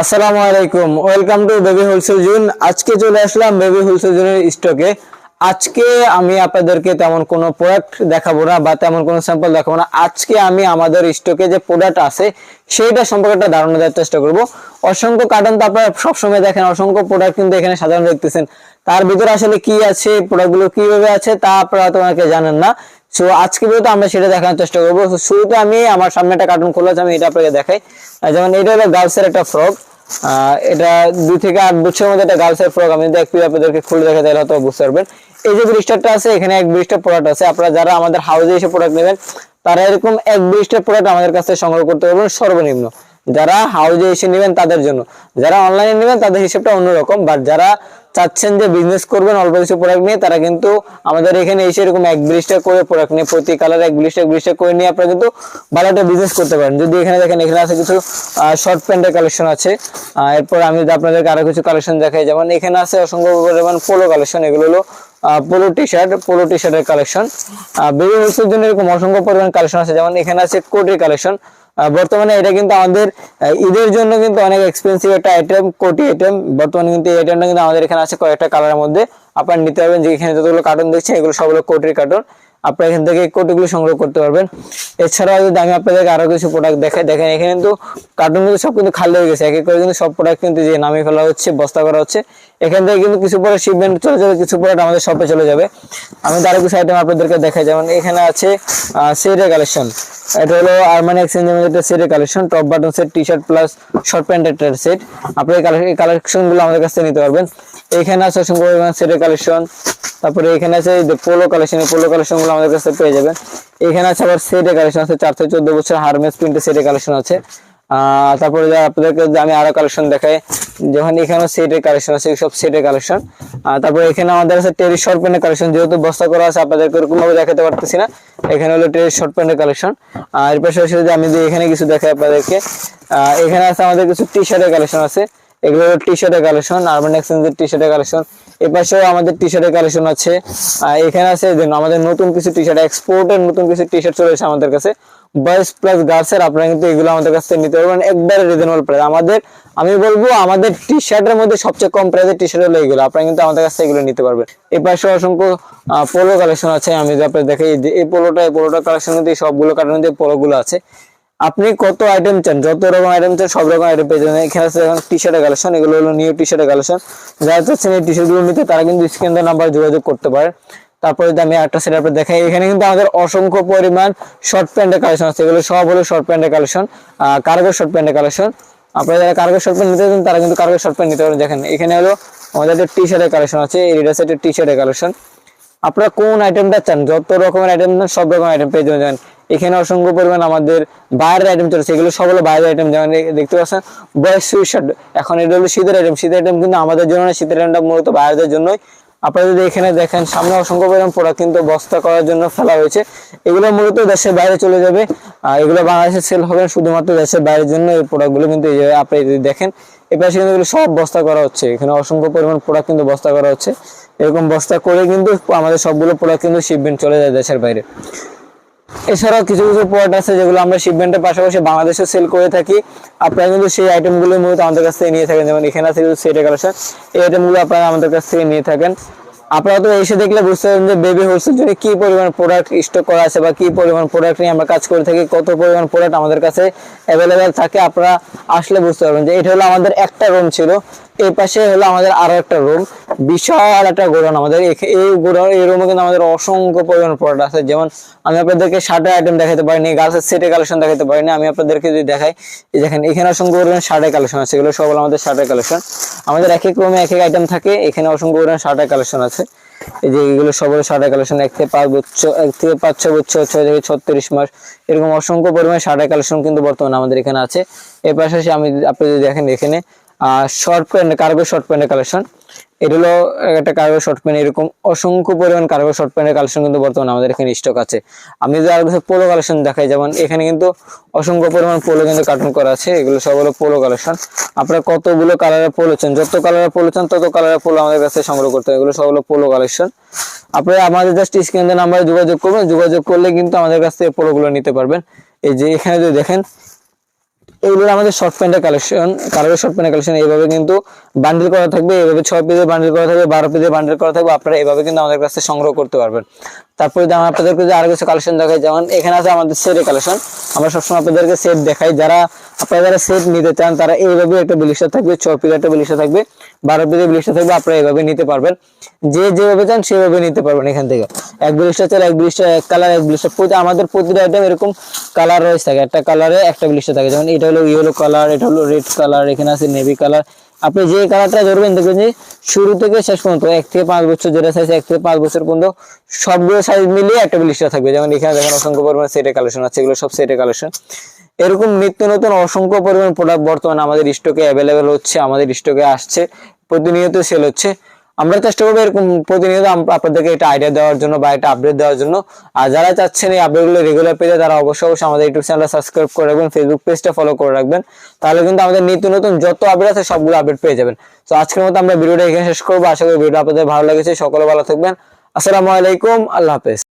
আসসালামু আলাইকুম, welcome to baby wholesale zone. আজকে চলে আসলাম বেবি হোলসেল জুনের স্টকে। আজকে আমি আপনাদেরকে তেমন কোনো প্রোডাক্ট দেখাবো না বা তেমন কোনো স্যাম্পল দেখাবো না। আজকে আমি আমাদের স্টকে যে প্রোডাক্ট আছে, সেইটা সম্পর্কে একটা ধারণা দেওয়ার চেষ্টা করব। অসংখ্য কার্টন তো আপনারা সবসময় দেখেন, অসংখ্য প্রোডাক্ট কিন্তু এখানে সাধারণ দেখতেছেন। তার ভিতরে আসলে কি আছে প্রোডাক্টগুলো কীভাবে আছে, তা আপনারা তোমাকে জানেন না। সো আজকে ভিডিওতে আমরা সেটা দেখানোর চেষ্টা করব শুরুতে আমি আমার সামনে একটা কার্টুন খোলা আছে, আমি এটা আপনাকে দেখাই। যেমন এটা হলো গার্লসের একটা ফ্রক। এটা দুই থেকে আট বছরের মধ্যে একটা গার্লসের ফ্রক। আমি একটু আপনাদেরকে খুলে দেখা তাহলে হয়তো বুঝতে পারবেন। এই যে ব্রিস্টারটা আছে, এখানে এক ব্রিস্টার প্রোডাক্ট আছে। আপনারা যারা আমাদের হাউসে এসে প্রোডাক্ট নেবেন, তারা এরকম এক ব্রিস্টার প্রোডাক্ট আমাদের কাছে সংগ্রহ করতে পারবেন, সর্বনিম্ন। যারা হাউজে এসে নেবেন তাদের জন্য। যারা অনলাইনে নেবেন তাদের হিসেবটা অন্যরকম। বাট যারা চাচ্ছেন যে বিজনেস করবেন, অল্প কিছু প্রোডাক্ট নিয়ে, তারা কিন্তু আমাদের এখানে এসে এরকম এক ব্রিজটা করে প্রোডাক্ট নিয়ে, প্রতি কালার এক ব্রিজটা এক ব্রিজটা করে নিয়ে আপনারা কিন্তু ভালো একটা বিজনেস করতে পারেন। যদি এখানে দেখেন, এখানে আছে কিছু শর্ট প্যান্টের কালেকশন আছে। এরপর আমি যদি আপনাদেরকে আরও কিছু কালেকশন দেখাই, যেমন এখানে আছে অসংখ্য পরিমাণ পোলো কালেকশন এগুলো হলো polo T shirt polo T শার্টের কালেকশন বেবি হোলসেল জন্য এরকম অসংখ্য পরিমাণ কালেকশন আছে। যেমন এখানে আছে কোটির কালেকশন বর্তমানে এটা কিন্তু আমাদের ঈদের জন্য কিন্তু অনেক এক্সপেন্সিভ একটা আইটেম কোটি আইটেম বর্তমানে কিন্তু এই আইটেমটা কিন্তু আমাদের এখানে আছে কয়েকটা কালারের মধ্যে। আপনারা নিতে পারবেন যে এখানে যতগুলো কার্টুন দেখছেন এগুলো সবগুলো কোটির কার্টুন আপনারা এখান থেকে কোটিগুলো সংগ্রহ করতে পারবেন। এছাড়াও যদি আমি আপনাদেরকে আরও কিছু প্রোডাক্ট দেখাই, দেখেন এখানে কিন্তু কার্টুন কিন্তু সব কিন্তু খালি হয়ে গেছে। এক এক করে কিন্তু সব প্রোডাক্ট কিন্তু যে নামিয়ে ফেলা হচ্ছে, বস্তা করা হচ্ছে এখান থেকে কিন্তু কিছু পরে শিপমেন্ট চলে যাবে, কিছু পরে আমাদের শপে চলে যাবে। আমি আরও কিছু আইটেম আপনাদেরকে দেখাই, যেমন এখানে আছে সেরে কালেকশন এটা হলো আরমানি এক্সচেঞ্জের মধ্যে একটা সেটের collection top button set T shirt plus short প্যান্টের সেট আপনি এই কালেকশনগুলো আমাদের কাছ থেকে নিতে পারবেন। এখানে আছে অসংখ্য পরিমাণ সেটের কালেকশন তারপরে এখানে আছে পোলো কালেকশন পোলো কালেকশনগুলো আমাদের কাছে পেয়ে যাবেন। এখানে আছে আবার সেটের কালেকশন আছে, চার থেকে চোদ্দ বছর হারমেস প্রিন্টের সেটের কালেকশন আছে। তারপরে আপনাদেরকে আমি আরও কালেকশন দেখাই, যখন এখানে সেটের কালেকশন আছে, সব সেটের কালেকশন তারপরে এখানে আমাদের আছে টেরি শর্ট প্যান্টের কালেকশন যেহেতু বস্তা করা আছে, আপনাদেরকে এরকম ভাবে দেখাতে পারতেছি না। এখানে হলো টেরি শর্ট প্যান্টের কালেকশন আর এর পাশাপাশি যদি আমি এখানে কিছু দেখাই আপনাদেরকে এখানে আছে আমাদের কিছু টি শার্টের কালেকশন আছে। এগুলো হলো টি শার্টের কালেকশন আরবান এক্সচেঞ্জের টি শার্টের কালেকশন এর পাশেও আমাদের টি শার্টের কালেকশন আছে। এখানে আছে আমাদের নতুন কিছু টি শার্ট এক্সপোর্টের নতুন কিছু টি শার্ট চলে আমাদের কাছে। বয়েজ প্লাস গার্লস আপনারা কিন্তু এগুলো আমাদের কাছ থেকে নিতে পারবেন। একবারে রিজনেবল প্রাইস আমাদের, আমি বলব, আমাদের টি শার্টের মধ্যে সবচেয়ে কম প্রাইসের টি শার্ট হলো এগুলো। আপনারা কিন্তু আমাদের কাছ থেকে এগুলো নিতে পারবেন। এই পাশে অসংখ্য পোলো কালেকশন আছে। আমি যদি আপনাদের দেখাই যে এই পোলোটা এই পোলোটা কালেকশন এই সবগুলো কাটানোর মধ্যে পোলো গুলো আছে। আপনি কত আইটেম চান? যত রকম আইটেম চান, সব রকম আইটেম পেয়ে যাবেন। এখানে আছে টি শার্টের কালেকশন এগুলো হলো নিউ টি শার্টের কালেকশন যারা চাচ্ছেন এই টি শার্টগুলো নিতে, তারা কিন্তু স্ক্রিন নাম্বার যোগাযোগ করতে পারে তারপরে আমি একটা সেট আপনার দেখাই, এখানে কিন্তু আমাদের অসংখ্য পরিমাণ শর্ট প্যান্টের কালেকশন আছে। এগুলো সব হলো শর্ট প্যান্টের কালেকশন কার্গো শর্ট প্যান্টের কালেকশন আপনারা যারা কার্গো শর্ট প্যান্ট নিতে চান, তারা কিন্তু কার্গো শর্ট প্যান্ট নিতে পারেন। দেখেন, এখানে হলো আমাদের টি শার্টের কালেকশন আছে, এই রিডার সেটের টি শার্টের কালেকশন আপনারা কোন আইটেমটা চান, যত রকমের আইটেম চান সব রকম আইটেম পেয়ে যাবেন। এখানে অসংখ্য পরিমাণ আমাদের বাইরের আইটেম চলছে। এগুলো সব হলো বাইরের আইটেম যেমন দেখতে পাচ্ছেন বয়স সুইট এখন এটা হলো শীতের আইটেম শীতের আইটেম কিন্তু আমাদের জন্য না, শীতের আইটেমটা মূলত বাইরেদের জন্যই। আপনারা যদি এখানে দেখেন, সামনে অসংখ্য পরিমাণ প্রোডাক্ট কিন্তু বস্তা করার জন্য ফেলা হয়েছে। এগুলো মূলত দেশের বাইরে চলে যাবে। আর এগুলো বাংলাদেশে সেল হবে শুধুমাত্র দেশের বাইরের জন্য এই প্রোডাক্টগুলো কিন্তু এই আপনি যদি দেখেন এপাশে কিন্তু এগুলো সব বস্তা করা হচ্ছে। এখানে অসংখ্য পরিমাণ প্রোডাক্ট কিন্তু বস্তা করা হচ্ছে। এরকম বস্তা করে কিন্তু আমাদের সবগুলো প্রোডাক্ট কিন্তু শিপমেন্ট চলে যায় দেশের বাইরে। এছাড়াও কিছু কিছু প্রোডাক্ট আছে যেগুলো আমরা শিপমেন্টের পাশাপাশি বাংলাদেশে সেল করে থাকি। আপনারা কিন্তু সেই আইটেমগুলো মূলত আমাদের কাছ থেকে নিয়ে থাকেন। যেমন এখানে আছে কিছু সেটের কালেকশন এই আইটেমগুলো আপনারা আমাদের কাছ থেকে নিয়ে থাকেন। আপনারা তো এসে দেখলে বুঝতে পারবেন যে বেবি হোলসেল জন্য কি পরিমাণ প্রোডাক্ট স্টক করা আছে বা কি পরিমাণ প্রোডাক্ট নিয়ে আমরা কাজ করে থাকি, কত পরিমাণ প্রোডাক্ট আমাদের কাছে অ্যাভেলেবেল থাকে। আপনারা আসলে বুঝতে পারবেন যে এটা হলো আমাদের একটা রুম ছিল। এই পাশে হলো আমাদের আরও একটা রুম বিশাল একটা গোডাউন আমাদের। এই গোডাউন, এই রুমে কিন্তু আমাদের অসংখ্য পরিমাণ প্রোডাক্ট আছে। যেমন আমি আপনাদেরকে শার্টের আইটেম দেখাতে পারিনি গার্লসের সেটের কালেকশন দেখাতে পারিনি। আমি আপনাদেরকে যদি দেখাই দেখেন, এখানে অসংখ্য পরিমাণ শার্টের কালেকশন আছে। এগুলো সব আমাদের শার্টের কালেকশন আমাদের এক এক রুমে এক এক আইটেম থাকে। এখানে অসংখ্য পরিমাণ শার্টের কালেকশন আছে। এই যে এগুলো সব হলো শার্টের কালেকশন এক থেকে পাঁচ বছর, এক থেকে পাঁচ ছয় বছর, ছয় থেকে ছত্রিশ মাস, এরকম অসংখ্য পরিমাণ শার্টের কালেকশন কিন্তু বর্তমানে আমাদের এখানে আছে। এর পাশাপাশি আমি, আপনি যদি দেখেন এখানে শর্ট প্যান্ট কার্গো শর্ট প্যান্টের কালেকশন এটা হলো একটা কার্গো শর্ট প্যান্ট এরকম অসংখ্য পরিমাণ কার্গো শর্ট প্যান্টের কালেকশন কিন্তু বর্তমানে আমাদের এখানে স্টক আছে। আমি যদি আরও কিছু পোলো কালেকশন দেখাই, যেমন এখানে কিন্তু অসংখ্য পরিমাণ পোলো কিন্তু কার্টুন করা আছে, এগুলো সব হলো পোলো কালেকশন আপনারা কতগুলো কালারের পোলো চান, যত কালারের পোলো চান, তত কালারের পোলো আমাদের কাছে সংগ্রহ করতে হবে। এগুলো সব হলো পোলো কালেকশন আপনারা আমাদের জাস্ট স্ক্রিনের নাম্বারে যোগাযোগ করবেন। যোগাযোগ করলে কিন্তু আমাদের কাছ থেকে পোলোগুলো নিতে পারবেন। এই যে এখানে যদি দেখেন এগুলো আমাদের শর্ট প্যান্টের কালেকশন কালারের শর্ট প্যান্টের কালেকশন এইভাবে কিন্তু বান্ডেল করা থাকবে, এইভাবে ছয় পিসের বান্ডেল করা থাকবে, বারো পিসের বান্ডেল করা থাকবে, আপনারা এভাবে কিন্তু আমাদের কাছে সংগ্রহ করতে পারবেন। তারপরে যেমন আপনাদেরকে যে আরও কিছু কালেকশন দেখাই, যেমন এখানে আছে আমাদের সেটের কালেকশন আমরা সবসময় আপনাদেরকে সেট দেখাই, যারা আপনারা যারা সেট নিতে চান, তারা এইভাবে একটা বিলিশা থাকবে, ছয় পিসের একটা বিলিশা থাকবে। বারো পিসের বিলিশটা থাকবে, আপনারা এইভাবে নিতে পারবেন। যে যেভাবে চান সেভাবে নিতে পারবেন এখান থেকে। এক বিলিশটা চাইলে এক বিলিশটা এক কালার এক বিলিশটা প্রতি আমাদের প্রতিটা আইটেম এরকম কালার রয়েছে থাকে। একটা কালারে একটা বিলিশটা থাকে। যেমন এটা হলো ইয়েলো কালার এটা হলো রেড কালার এখানে আছে নেভি কালার আপনি যে কালারটা ধরবেন, দেখবেন যে শুরু থেকে শেষ পর্যন্ত, এক থেকে পাঁচ বছর যেটা সাইজ এক থেকে পাঁচ বছর পর্যন্ত সবগুলো সাইজ মিলিয়ে একটা বিলিশটা থাকবে। যেমন এখানে দেখেন অসংখ্য পরিমাণ সেটের কালেকশন আছে। এগুলো সব সেটের কালেকশন এরকম নিত্য নতুন অসংখ্য পরিমাণ প্রোডাক্ট বর্তমানে আমাদের স্টকে অ্যাভেলেবেল হচ্ছে, আমাদের স্টকে আসছে, প্রতিনিয়ত সেল হচ্ছে। আমরা চেষ্টা করব এরকম প্রতিনিয়ত আপনাদেরকে একটা আইডিয়া দেওয়ার জন্য বা একটা আপডেট দেওয়ার জন্য। আর যারা চাচ্ছেন এই আপডেটগুলো রেগুলার পেতে, তারা অবশ্যই অবশ্যই আমাদের ইউটিউব চ্যানেলটা সাবস্ক্রাইব করে রাখবেন ফেসবুক পেজটা ফলো করে রাখবেন। তাহলে কিন্তু আমাদের নিত্য নতুন যত আপডেট আছে সবগুলো আপডেট পেয়ে যাবেন। তো আজকের মতো আমরা ভিডিওটা এখানে শেষ করব। আশা করি ভিডিও আপনাদের ভালো লেগেছে। সকলে ভালো থাকবেন। আসসালামু আলাইকুম। আল্লাহ হাফেজ।